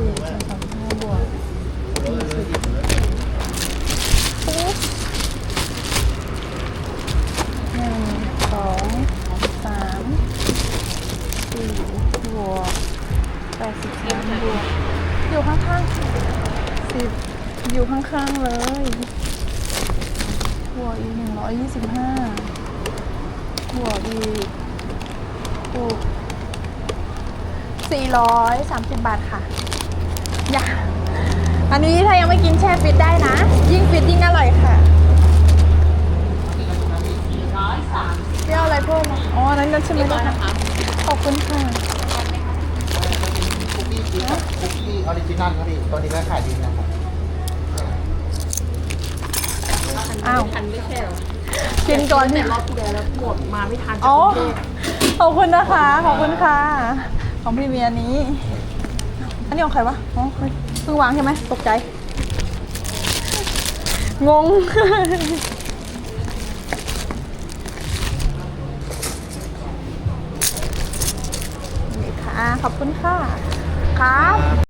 สี่คูณสามห้าบวกยี่สิบปุ๊บหนึ่งสองสามสี่บวกแปดสิบสามบวกอยู่ข้างๆสิบอยู่ข้างๆเลยบวกอีกหนึ่งร้อยยี่สิบห้าบวกอีกถูกสี่ร้อยสามสิบบาทค่ะ อย่าอันนี้ถ้ายังไม่กินแช่ฟิตได้นะ ยิ่งฟิตยิ่งอร่อยค่ะเปรี้ยวอะไรเพิ่มอะอ๋ออันนั้นนั่นใช่ไหมคะขอบคุณค่ะคุกกี้ชีสกับคุกกี้ออริจินอลครับพี่ตัวนี้ก็ขายดีนะครับอ้าวทันไม่ใช่เหรอกินก่อนแต่รอบที่แล้วแล้วหมดมาไม่ทันอ๋จากอกรุงเทพขอบคุณนะคะ ขอบคุณค่ะ ของพี่เมียนี้อั นี่ของใครวะอ๋อเพิ่งวางใช่ไหมตกใจ งง นี่ค่ะ ขอบคุณค่ะ ครับ